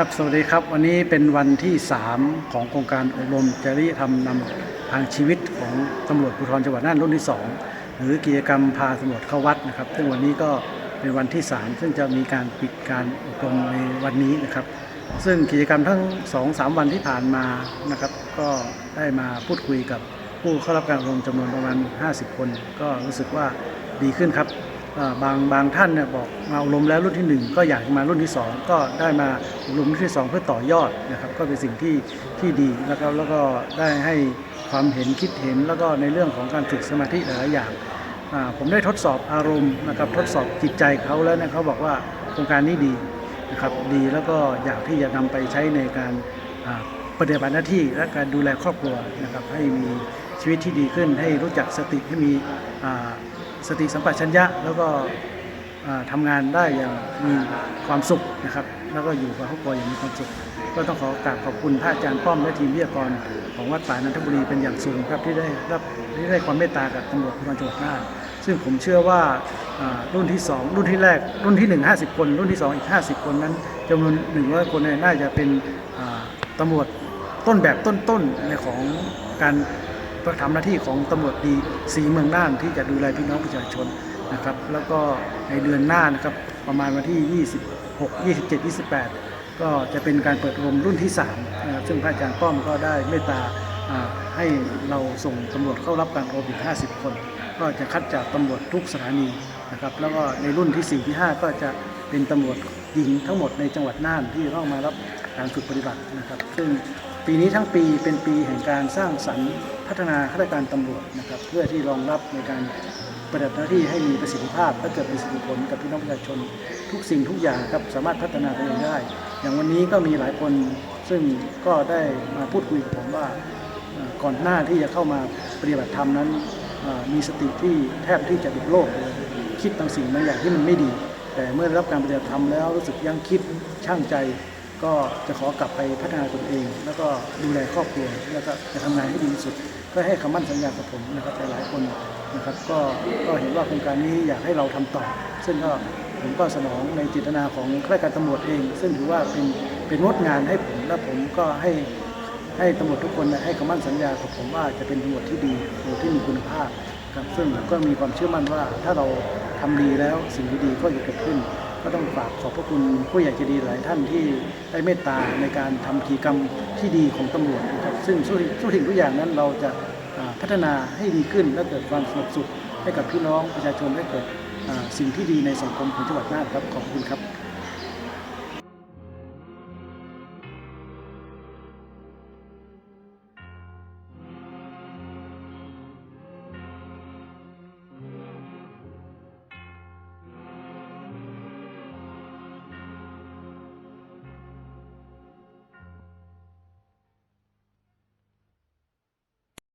ครับสวัสดีครับ วันนี้เป็นวันที่ 3 ของโครงการอบรมจริยธรรมนำทางชีวิตของตำรวจภูธรจังหวัดน่านรุ่นที่ 2 หรือกิจกรรมพาตำรวจเข้าวัดนะครับ ซึ่งวันนี้ก็เป็นวันที่ 3 ซึ่งจะมีการปิดการอบรมในวันนี้นะครับ ซึ่งกิจกรรมทั้ง 2-3 วันที่ผ่านมานะครับ ก็ได้มาพูดคุยกับผู้เข้ารับการอบรมจำนวนประมาณ 50 คน ก็รู้สึกว่าดีขึ้นครับ บางบางท่านเนี่ยบอกมาอบรมแล้วรุ่นทีหนึ่1 ก็อยากมารุ่นที่ 2 ก็ได้มาอบรมรุ่นที่ 2 เพื่อต่อยอดนะครับ ก็เป็นสิ่งที่ที่ดีแล้วก็แล้วก็ได้ให้ความเห็นคิดเห็นแล้วก็ในเรื่องของการฝึกสมาธิหลายอย่างผมได้ทดสอบอารมณ์นะครับทดสอบจิตใจเขาแล้วเนี่ยเขาบอกว่าโครงการนี้ดีนะครับดีแล้วก็อยากที่จะนำไปใช้ในการปฏิบัติหน้าที่และการดูแลครอบครัวนะครับให้มีชีวิตที่ดีขึ้น ให้รู้จักสติให้มี สติสัมปชัญญะแล้วก็ทำางานได้อย่างมีความสุขนะครับ แล้วก็อยู่กับครอบครัวอย่างมีความสุข ก็ต้องขอกราบขอบคุณท่านอาจารย์ป้อมและทีมวิทยากร ของวัดป่านันทบุรีเป็นอย่างสูงครับที่ได้รับที่ได้ความเมตตากับตำรวจภูธรจังหวัดน่านซึ่งผมเชื่อว่ารุ่นที่ 2 รุ่นที่แรก รุ่นที่ 1 50 คน รุ่นที่ 2 อีก 50 คนนั้นจำนวน 100 คนเนี่ยน่าจะเป็นตำรวจต้นแบบต้นๆในของการ ทำหน้าที่ของตำรวจดีสีเมืองน่านที่จะดูแลพี่น้องประชาชนนะครับแล้วก็ในเดือนหน้านะครับประมาณวันที่ 26 27 28 ก็จะเป็นการเปิดอบรมรุ่นที่3นะครับซึ่งพระอาจารย์ป้อมก็ได้เมตตาอ่าให้เราส่งตำรวจเข้ารับการอบรมอีก 50 คน ก็จะคัดจากตำรวจทุกสถานีนะครับแล้วก็ในรุ่นที่ 4 ที่ 5 ก็จะเป็นตำรวจ หญิงทั้งหมดในจังหวัดน่านที่ต้องมารับการฝึกปฏิบัตินะครับ ซึ่งปีนี้ทั้งปีเป็นปีแห่งการสร้างสรรค์พัฒนาข้าราชการตำรวจนะครับ เพื่อที่รองรับในการปฏิบัติหน้าที่ให้มีประสิทธิภาพและเกิดประสิทธิผลกับพี่น้องประชาชน ทุกสิ่งทุกอย่างครับสามารถพัฒนาตัวเองได้ อย่างวันนี้ก็มีหลายคนซึ่งก็ได้มาพูดคุยกับผมว่าก่อนหน้าที่จะเข้ามาปฏิบัติธรรมนั้นมีสติที่แทบที่จะหลุดโลกเลยคิดบางสิ่งบางอย่างที่มันไม่ดี แต่เมื่อได้รับการปฏิบัติธรรมแล้วรู้สึกยังคิดช่างใจ ก็จะขอกลับไปพัฒนาตนเอง แล้วก็ดูแลครอบครัวแล้วก็จะทำงานให้ดีที่สุด ก็ให้คำมั่นสัญญากับผมนะครับหลายคนนะครับก็ก็เห็นว่าโครงการนี้อยากให้เราทำต่อ ซึ่งก็ผมก็สนองในจิตนาของข้าราชการตำรวจเอง ซึ่งถือว่าเป็นเป็นงดงานให้ผมและผมก็ให้ให้ตำรวจทุกคนนะให้คำมั่นสัญญากับผมว่าจะเป็นตำรวจที่ดีตำรวจที่มีคุณภาพ ครับซึ่งก็มีความเชื่อมั่นว่าถ้าเราทำดีแล้วสิ่งดีๆก็จะเกิดขึ้น ก็ต้องฝากขอบพระคุณผู้ใหญ่ใจดีหลายท่านที่ได้เมตตาในการทำกิจกรรมที่ดีของตำรวจนะครับซึ่งทุกทุกสิ่งทุกอย่างนั้นเราจะพัฒนาให้ดีขึ้นและเกิดความสงบสุขให้กับพี่น้องประชาชนให้เกิดสิ่งที่ดีในสังคมของจังหวัดน่านครับขอบคุณครับ